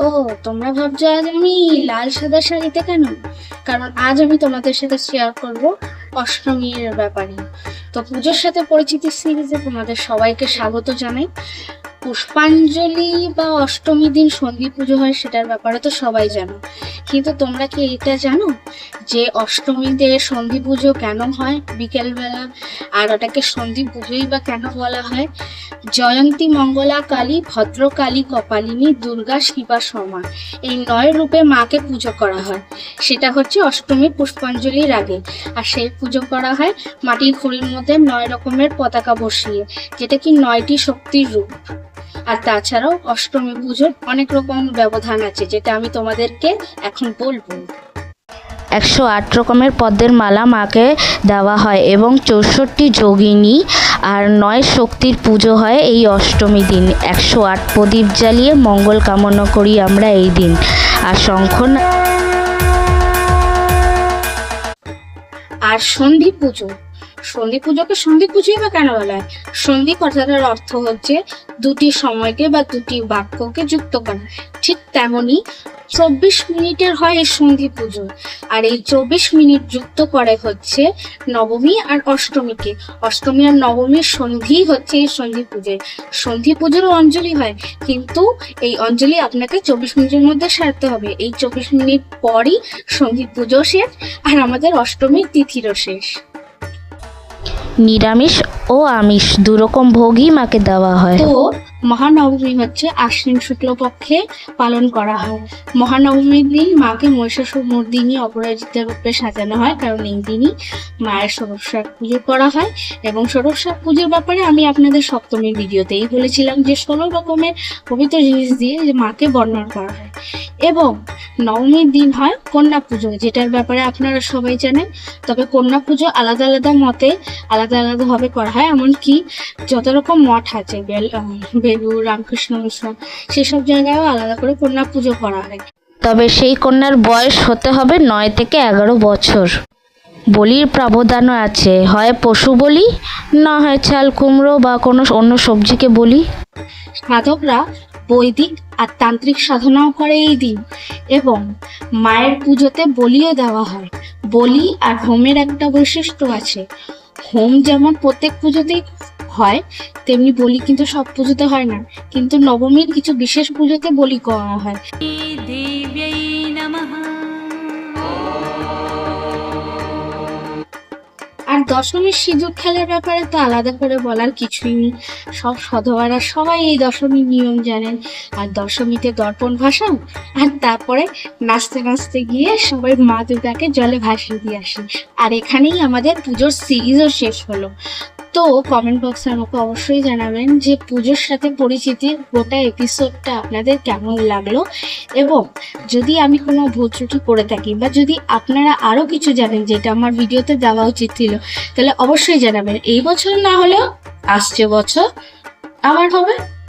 ও, তোমরা ভাবছ আজ আমি লাল সাদা শাড়িতে কেন? কারণ আজ আমি তোমাদের সাথে শেয়ার করব অষ্টমীর ব্যাপারে। তো পুজোর সাথে পরিচিতি সিরিজে তোমাদের সবাইকে স্বাগত জানাই। পুষ্পাঞ্জলি বা অষ্টমী দিন সন্ধি পুজো হয় সেটার ব্যাপারে তো সবাই জানো। কিন্তু তোমরা কি এটা জানো যে অষ্টমীতে সন্ধি পুজো কেন হয়? বিকেলবেলা আর ওটাকে সন্ধি পুজোই বা কেন বলা হয়? জয়ন্তী মঙ্গলা কালী, ভদ্রকালী কপালিনী, দুর্গা শিবা সমা এই নয় রূপে মাকে পুজো করা হয়। সেটা হচ্ছে অষ্টমী পুষ্পাঞ্জলির আগে। আর সেই পুজো করা হয় মাটির খড়ির মধ্যে নয় রকমের পতাকা বসিয়ে, যেটা কি নয়টি শক্তির রূপ। আর তাছাড়াও অষ্টমী পুজোর অনেক রকম ব্যবধান আছে যেটা আমি তোমাদেরকে এখন বলব। একশো আট রকমের পদ্মের মালা মাকে দেওয়া হয় এবং চৌষট্টি যোগিনী আর নয় শক্তির পুজো হয় এই অষ্টমী দিন। একশো আট প্রদীপ জ্বালিয়ে মঙ্গল কামনা করি আমরা এই দিন। আর শঙ্খ আর সন্ধি পুজো। সন্ধি পুজোকে সন্ধি পুজোই বা কেন বলা হয়? সন্ধি কথাটার অর্থ হচ্ছে দুটি সময়কে বা দুটি বাক্যকে যুক্ত করা। ঠিক তেমনি চব্বিশ মিনিটের হয় এই সন্ধি পুজো। আর এই চব্বিশ মিনিট যুক্ত করে হচ্ছে নবমী আর অষ্টমীকে। অষ্টমী আর নবমীর সন্ধি হচ্ছে এই সন্ধি পুজোয় সন্ধি পুজোরও অঞ্জলি হয়, কিন্তু এই অঞ্জলি আপনাকে চব্বিশ মিনিটের মধ্যে সারতে হবে। এই চব্বিশ মিনিট পরই সন্ধি পুজো শেষ আর আমাদের অষ্টমীর তিথিরও শেষ। নিরামিষ ও আমিষ দুরকম ভোগই মাকে দেওয়া হয়। তো মহানবমী হচ্ছে আশ্বিন শুক্লপক্ষে পালন করা হয়। মহানবমীর দিন মাকে মহিষাসুর মর্দিনী অপরাজিতা রূপে সাজানো হয়, কারণ এই দিনই মায়ের ষোড়শাক পুজো করা হয়। এবং ষোড়শাক পুজোর ব্যাপারে আমি আপনাদের সপ্তমীর ভিডিওতেই বলেছিলাম যে ষোলো রকমের পবিত্র জিনিস দিয়ে যে মাকে বর্ণনা করা হয়। এবং নবমীর দিন হয় কন্যা পুজো, যেটার ব্যাপারে আপনারা সবাই জানেন। তবে কন্যা পুজো আলাদা আলাদা মতে আলাদা আলাদাভাবে করা হয়, এমনকি যত রকম মঠ আছে, বেল বেলুর রামকৃষ্ণ মিশন সেসব জায়গায়ও আলাদা করে কন্যা পুজো করা হয়। তবে সেই কন্যার বয়স হতে হবে নয় থেকে এগারো বছর। বলির প্রাবধানও আছে। হয় পশু বলি না হয় চাল কুমড়ো বা কোনো অন্য সবজিকে বলি। সাধকরা বৈদিক আর তান্ত্রিক সাধনাও করে এই দিন এবং মায়ের পুজোতে বলিও দেওয়া হয়। বলি আর হোমের একটা বৈশিষ্ট্য আছে। হোম যেমন প্রত্যেক পুজোতেই হয়, তেমনি বলি কিন্তু সব পুজোতে হয় না। কিন্তু নবমীর কিছু বিশেষ পুজোতে বলি করা হয়। আর দশমীর সিঁদুর খেলার ব্যাপারে তো আলাদা করে বলার কিছুই নেই। সব সধবারা সবাই এই দশমীর নিয়ম জানেন। আর দশমীতে দর্পণ ভাসান আর তারপরে নাচতে নাচতে গিয়ে সবাই মা দুর্গাকে জলে ভাসিয়ে দিয়ে আসেন। আর এখানেই আমাদের পুজোর সিরিজও শেষ হলো। তো কমেন্ট বক্সে আমাকে অবশ্যই জানাবেন যে পুজোর সাথে পরিচিতি গোটা এপিসোডটা আপনাদের কেমন লাগল? এবং যদি আমি কোনো ভুল ত্রুটি করে থাকি বা যদি আপনারা আরও কিছু জানেন যেটা আমার ভিডিওতে দেওয়া উচিত ছিল, তাহলে অবশ্যই জানাবেন। এই বছর না হলেও আসছে বছর। আবার হবে?